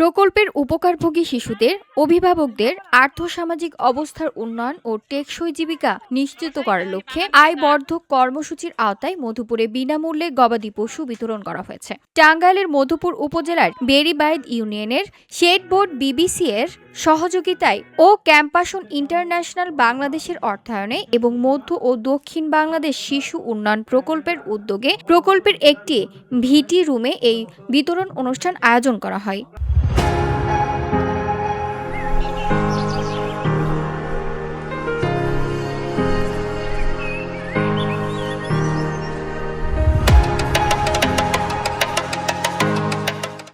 প্রকল্পের উপকারভোগী শিশুদের, অভিভাবকদের আর্থসামাজিক অবস্থার উন্নয়ন ও টেকসই জীবিকা নিশ্চিত করার লক্ষ্যে আয় বর্ধক কর্মসূচির আওতায় মধুপুরে বিনামূল্যে গবাদি পশু বিতরণ করা হয়েছে। টাঙ্গাইলের মধুপুর উপজেলার বেরিবাইদ ইউনিয়নের শেড বোর্ড বিবিসি এর সহযোগিতায় ও ক্যাম্পাসন ইন্টারন্যাশনাল বাংলাদেশের অর্থায়নে এবং মধ্য ও দক্ষিণ বাংলাদেশ শিশু উন্নয়ন প্রকল্পের উদ্যোগে প্রকল্পের একটি ভিটি রুমে এই বিতরণ অনুষ্ঠান আয়োজন করা হয়।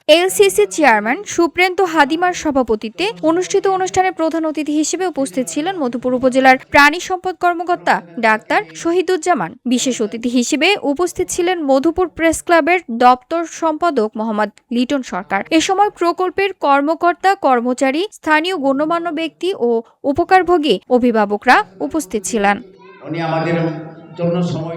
এলসিসি চেয়ারম্যান সুপ্রেন্ত হাদিমার সভাপতিত্বে অনুষ্ঠিত অনুষ্ঠানে প্রধান অতিথি হিসেবে উপস্থিত ছিলেন মধুপুর উপজেলার প্রাণী সম্পদ কর্মকর্তা ডাক্তার শহীদুজ্জামান। বিশেষ অতিথি হিসেবে উপস্থিত ছিলেন মধুপুর প্রেস ক্লাবের দপ্তর সম্পাদক মোহাম্মদ লিটন সরকার। এ সময় প্রকল্পের কর্মকর্তা, কর্মচারী, স্থানীয় গণ্যমান্য ব্যক্তি ও উপকারভোগী অভিভাবকরা উপস্থিত ছিলেন। উনি আমাদের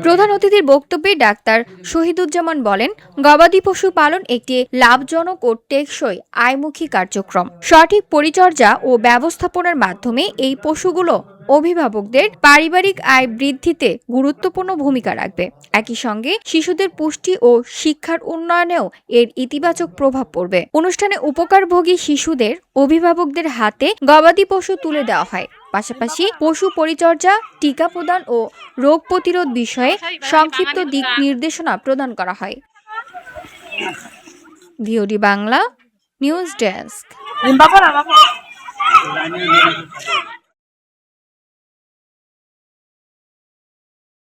প্রধান অতিথির বক্তব্যে ডাক্তার শহীদুজ্জামান বলেন, গবাদি পশু পালন একটি লাভজনক ও টেকসই আয়মুখী কার্যক্রম। সঠিক পরিচর্যা ও ব্যবস্থাপনার মাধ্যমে এই পশুগুলো অভিভাবকদের পারিবারিক আয় বৃদ্ধিতে গুরুত্বপূর্ণ ভূমিকা রাখবে। একই সঙ্গে শিশুদের পুষ্টি ও শিক্ষার উন্নয়নেও এর ইতিবাচক প্রভাব পড়বে। অনুষ্ঠানে উপকারভোগী শিশুদের অভিভাবকদের হাতে গবাদি পশু তুলে দেওয়া হয়। পাশাপাশি পশু পরিচর্যা, টিকা প্রদান ও রোগ প্রতিরোধ বিষয়ে সংক্ষিপ্ত দিক নির্দেশনা প্রদান করা হয়। VOD Bangla, news desk.